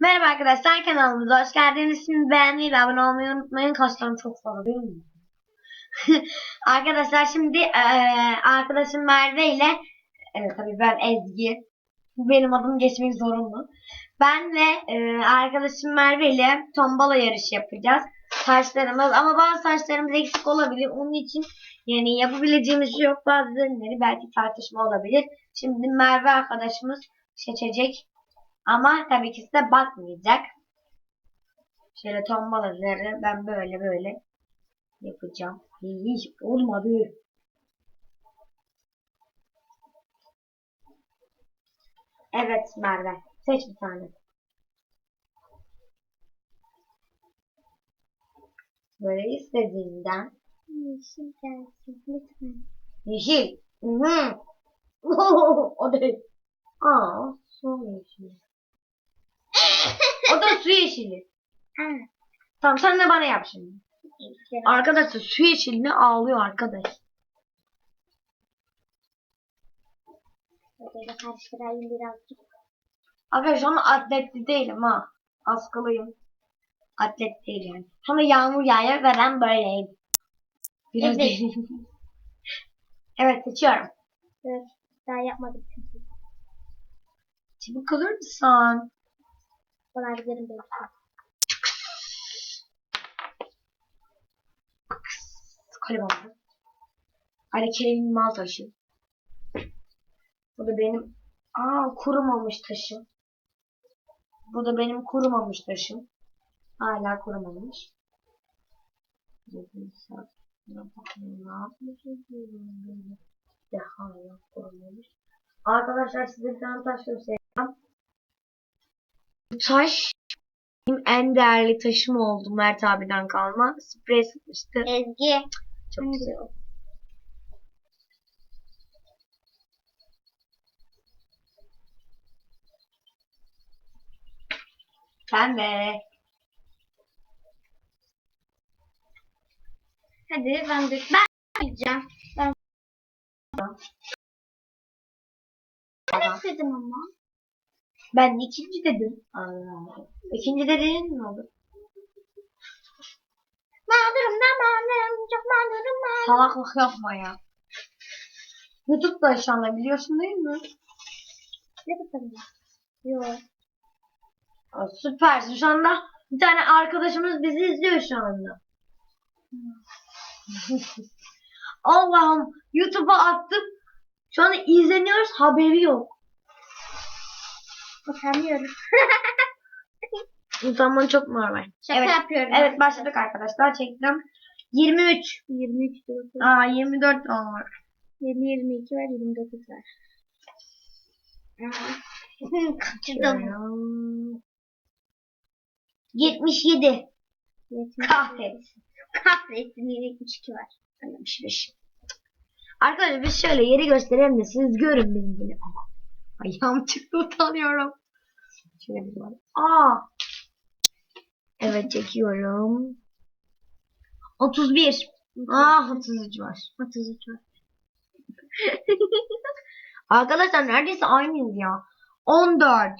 Merhaba arkadaşlar kanalımıza hoş geldiniz. Şimdi beğenmeyi ve abone olmayı unutmayın. Kaşlarım çok fazla değil mi? arkadaşlar şimdi arkadaşım Merve ile evet tabii ben Ezgi. Benim adım geçmek zorunlu. Ben ve arkadaşım Merve ile tombala yarışı yapacağız. Taşlarımız ama bazı taşlarımız eksik olabilir. Onun için yani yapabileceğimiz şey yok. Bazı ürünleri belki tartışma olabilir. Şimdi Merve arkadaşımız seçecek. Ama tabii ki size bakmayacak. Şöyle tombalaları ben böyle böyle yapacağım. Hiç olmadı. Evet Merve. Seç bir tane. Böyle istediğinden. Yeşil gelsin lütfen. Yeşil. Hı -hı. o değil. Aa, su yeşili. O da su yeşili. Tamam sen de bana yap şimdi. Arkadaşlar su yeşilini ağlıyor arkadaş. Böyle karıştırayım birazcık. Arkadaşlar ama atletli değilim ha. Askılıyım. Atlet değil yani. Sonra yağmur yağıyor ve ben böyleyim. Biraz Evet. evet seçiyorum. Dur. Daha yapmadım çünkü. Çabuk kalır mısın? Olabilirim belki. Kalem aldım. Ali Kerim'in mal taşı. Bu da benim aa kurumamış taşım. Bu da benim kurumamış taşım. Hala kurumamış. Arkadaşlar size bir tane taş göstereceğim. Bu taş benim en değerli taşım oldu Mert abiden kalma. Sprey sıkmıştı. Ezgi. Çok güzel oldu. De. Hadi ben de. Ben yapacağım. Ben Tamam. istedim ama. Ben ikinci dedim. Allah. İkinci dediğin ne oldu? Mağdurum da mağdurum. Çok mağdurum mağdurum. Salaklık yapma ya. Youtube'da şu anda biliyorsun değil mi? Ne bakalım? Yok. Aa, süpersin. Şu anda bir tane arkadaşımız bizi izliyor şu anda. Allah'ım YouTube'a attım. Şu anda izleniyoruz haberi yok. Utanıyorum. Utanman çok normal. Şaka evet. yapıyorum. Evet başladık arkadaşlar. Çektim. 23. 23 dur. Aa 24 var. 20, 22 var, 29 var. Kaçırdım. 77. Kahretsin. Kahretsin 72 var. 75. Arkadaşlar biz şöyle yeri gösterelim de siz görün bizimkini. Ayağım çıktı utanıyorum. Şöyle bir var. Aa. Evet çekiyorum. 31. Aa 33 var. 33 var. Arkadaşlar neredeyse aynıyız ya. 14.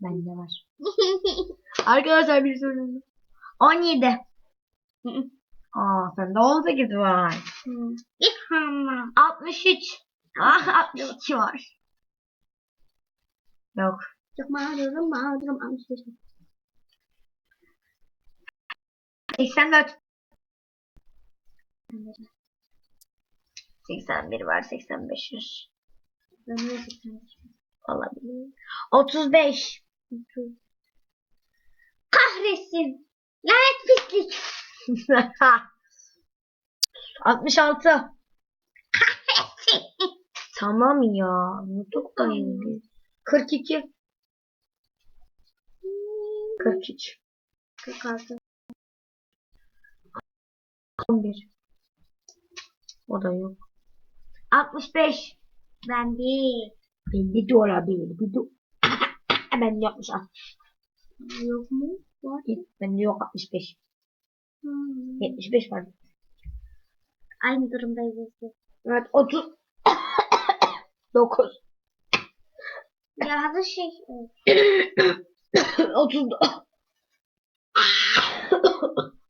Bende var. Arkadaşlar bir sorun. 17. Aa sende 18 var. Hmm. İlhamam. 63. Ah 62 var. Yok. Çok mağdurum mağdurum 65. 84. 81 var. 85 var. Yapacağım? Olabilir. 35. Kahretsin. Lanet pislik. 66. tamam ya. Nutuk da indi. 42. 43. 46. 11. O da yok. 65. Ben değil. Belli de olabilir. Bir de... ben yokmuş. ah. Yok mu? Var. Bende yok 65. Hmm. 75 var. Aynı durumdayız. Evet 30. 9. Ya hadi şey. 30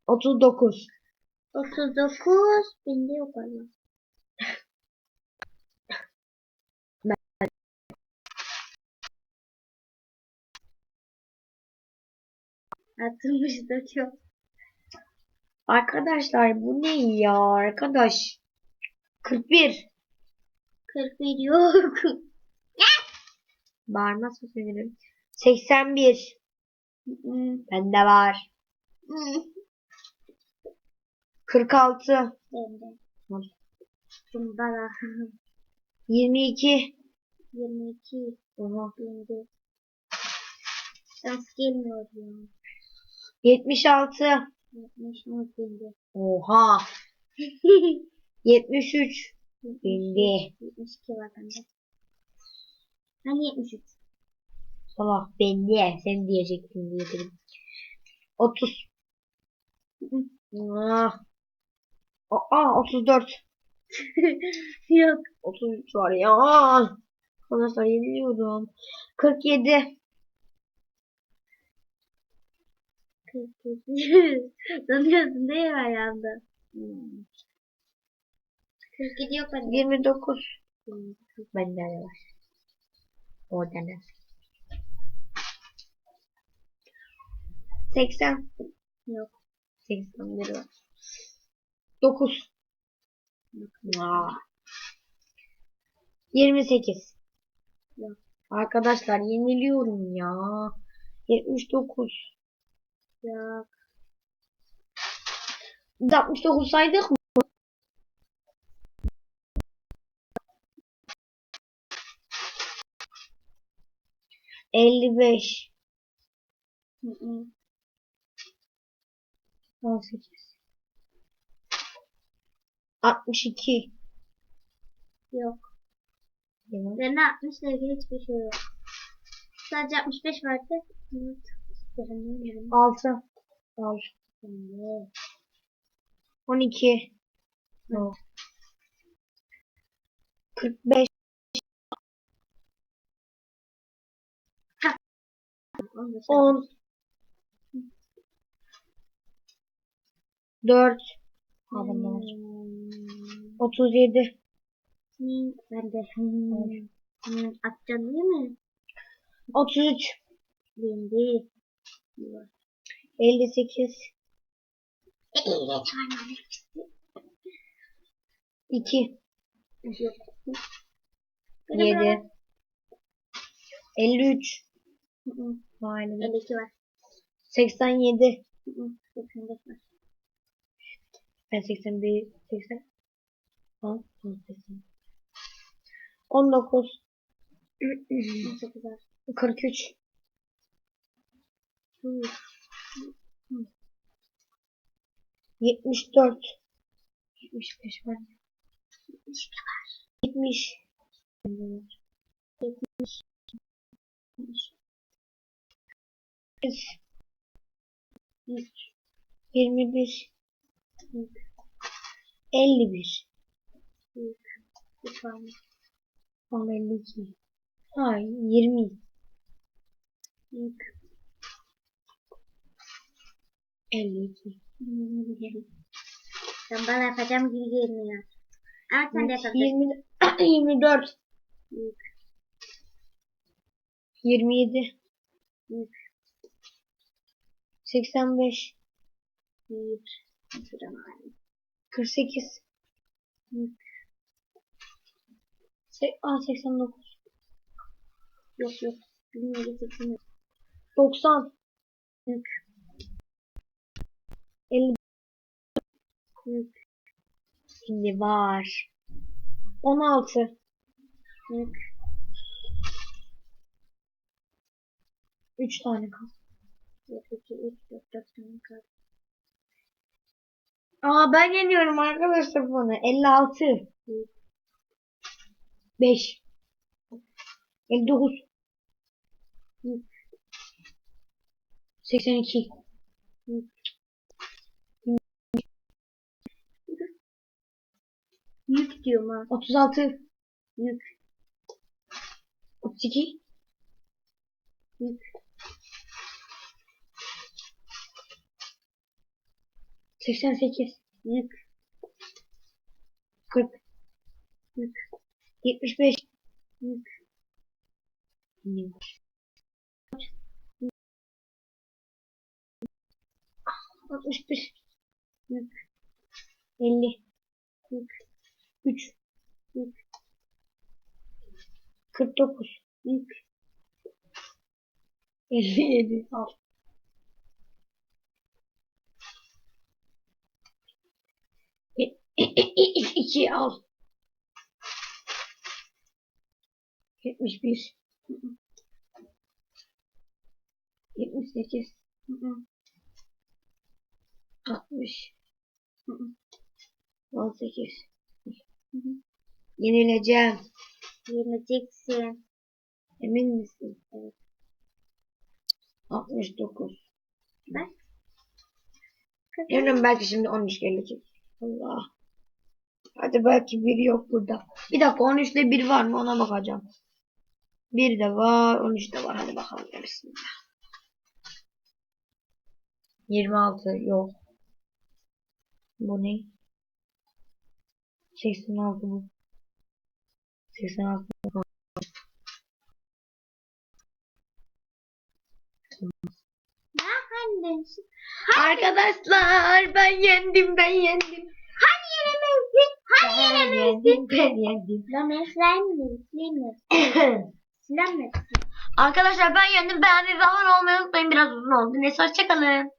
39 39 bende yok valla. Atılmıştır çok. Arkadaşlar bu ne ya arkadaş? 41 41 yok. Bağırmazsa sevinirim. 81 Hmm, Bende var. hmm. 46 Bende. Var. Kumbara. 22 22 Oha. bende. Dans gelmiyor ya. 76 70 mi bende? Oha 73 Bende 72 var bende. Hani 73? Salak bende sen diyecektin diye dedim. 30 Ah. Aa 34 yok. 33 var ya. Arkadaşlar yeniliyorum. 47 47. Sanıyorsun değil mi ayağında? 47 yok bende. 29 Bende de var. Orada ne? 80 Yok. 81 var. 9 Aa. 28 Yok. Arkadaşlar yeniliyorum ya. 79 Yok. Biz 69 saydık mı? Elli beş, Hı hı. on sekiz, altmış iki. Yok. Bende 60 ile ilgili hiçbir şey yok. Sadece 65 vardı. Evet. Beğenmiyorum. Altı, altı, Bende. on iki, no. kırk 10 4 Aldım ben. 37 Ben de hmm. Hmm. Atacaksın değil mi? 33 Benim değil. 58 Evet. 2 7 53 bu ailenin. Öndeki var. 87. Ben 81, 80. 10, 80. 19. 43. 74 75 var. 70 var. 70 70 Yirmi bir. Elli bir. Al elli iki. Hayır yirmi. Elli iki. Sen bana yapacağım gibi gelmiyor. Ama sen de yapabilirsin. Yirmi, dört. Yirmi yedi. 85 48 A 89 Yok yok. Bilmiyorum seçim 90 Yük 50 Yük Şimdi var. 16 Yük 3 tane kaldı. Aa ben yeniyorum arkadaşlar bunu. 56. Büyük. 5. 59. Büyük. 82. Büyük. Büyük diyorum ha. 36. Büyük. 32. Büyük. 88 yük 40 yük 75 yük altmış bir yük elli yük üç yük kırk dokuz yük elli yedi 2 al. 71 78 60 18 Yenileceğim. Yenileceksin. Emin misin? Evet. 69 Bak. Yönüm belki şimdi 13 gelecek. Allah. Hadi belki bir yok burada. Bir dakika 13'te bir var mı ona bakacağım. Bir de var 13 de var. Hadi bakalım. Bismillah. 26 yok. Bu ne? 86 bu. 86 bu. Arkadaşlar ben yendim ben yendim. Hani Ben yendim ben yendim. Lan eslenmiyor. Silemiyor. Silenmez. Arkadaşlar ben yendim. Beğendiğiniz zaman olmayı unutmayın. Biraz uzun oldu. Neyse hoşçakalın.